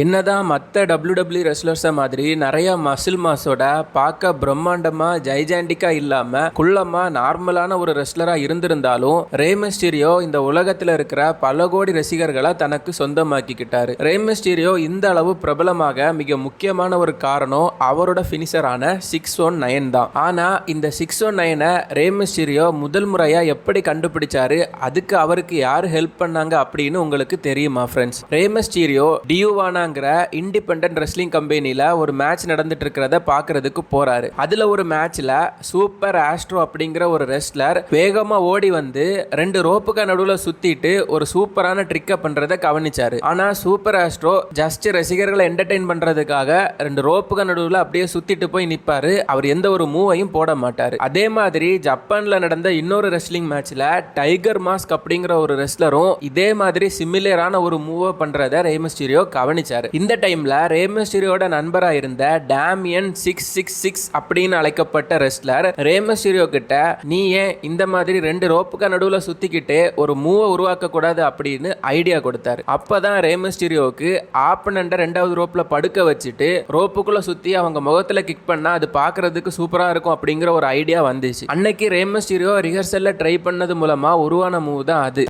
என்னதான் மற்ற டபிள்யூ ரெஸ்லர்ஸை மாதிரி நிறைய மசில் மாஸோட பார்க்க பிரம்மாண்டமா ஜைஜாண்டிக்கா இல்லாம குள்ளமா நார்மலான ஒரு ரெஸ்லரா இருந்திருந்தாலும் ரேமஸ்டீரியோ இந்த உலகத்துல இருக்கிற பல கோடி ரசிகர்களை தனக்கு சொந்தமாக்கிக்கிட்டாரு. ரேமஸ்டீரியோ இந்த அளவு பிரபலமாக மிக முக்கியமான ஒரு காரணம் அவரோட ஃபினிஷரான சிக்ஸ் ஒன் நைன் தான். ஆனா இந்த சிக்ஸ் ஒன் நைனை ரேமஸ்டீரியோ முதல் முறையா எப்படி கண்டுபிடிச்சாரு? அதுக்கு அவருக்கு யார் ஹெல்ப் பண்ணாங்க அப்படின்னு உங்களுக்கு தெரியுமா ஃப்ரெண்ட்ஸ் ரேமஸ்டீரியோ டியூவானாங்கிற இண்டிபெண்ட் ரெஸ்லிங் கம்பெனியில் ஒரு மேட்ச் நடந்துட்டு இருக்கிறத பார்க்கறதுக்கு போறாரு. அதில் ஒரு மேட்ச்ல சூப்பர் ஆஸ்ட்ரோ அப்படிங்கிற ஒரு ரெஸ்லர் வேகமாக ஓடி வந்து ரெண்டு ரோப்புக்கு நடுவில் சுத்திட்டு ஒரு சூப்பரான ட்ரிக்கை பண்றதை கவனிச்சாரு. ஆனா சூப்பர் ஆஸ்ட்ரோ ஜஸ்ட் ரசிகர்களை என்டர்டெயின் பண்றதுக்காக ரெண்டு ரோப்புக்கு நடுவில் அப்படியே சுத்திட்டு போய் நிப்பாரு. அவர் எந்த ஒரு மூவையும் போட மாட்டாரு. அதே மாதிரி ஜப்பான்ல நடந்த இன்னொரு ரெஸ்லிங் மேட்ச்ல டைகர் மாஸ்க் அப்படிங்கிற ஒரு ரெஸ்லரும் இதே மாதிரி சிமிலரான ஒரு மூவை பண்றத ரேமஸ்டீரியோ கவனிச்சார். இந்த டைம்ல ரேமஸ்டீரியோட நண்பரா இருந்த டேமியன் சிக்ஸ் சிக்ஸ் சிக்ஸ் அப்படின்னு அழைக்கப்பட்ட ரெஸ்லர் ரேமஸ்டீரியோ கிட்ட நீ ஏன் இந்த மாதிரி ரெண்டு ரோப்புக்கு நடுவுல சுத்திக்கிட்டு ஒரு மூவை உருவாக்க கூடாது அப்படின்னு ஐடியா கொடுத்தாரு. அப்பதான் ரேமஸ்டீரியோவுக்கு ஆப்பனண்ட ரெண்டாவது ரோப்ல படுக்க வச்சுட்டு ரோப்புக்குள்ள சுத்தி அவங்க முகத்துல கிக் பண்ணா அது பாக்குறதுக்கு சூப்பரா இருக்கும் அப்படிங்கிற ஒரு ஐடியா வந்துச்சு. அன்னைக்கு ரேமஸ்டீரியோ ரிஹர்சல்ல ட்ரை பண்ணது மூலமா உருவான மூவ் தான் அது.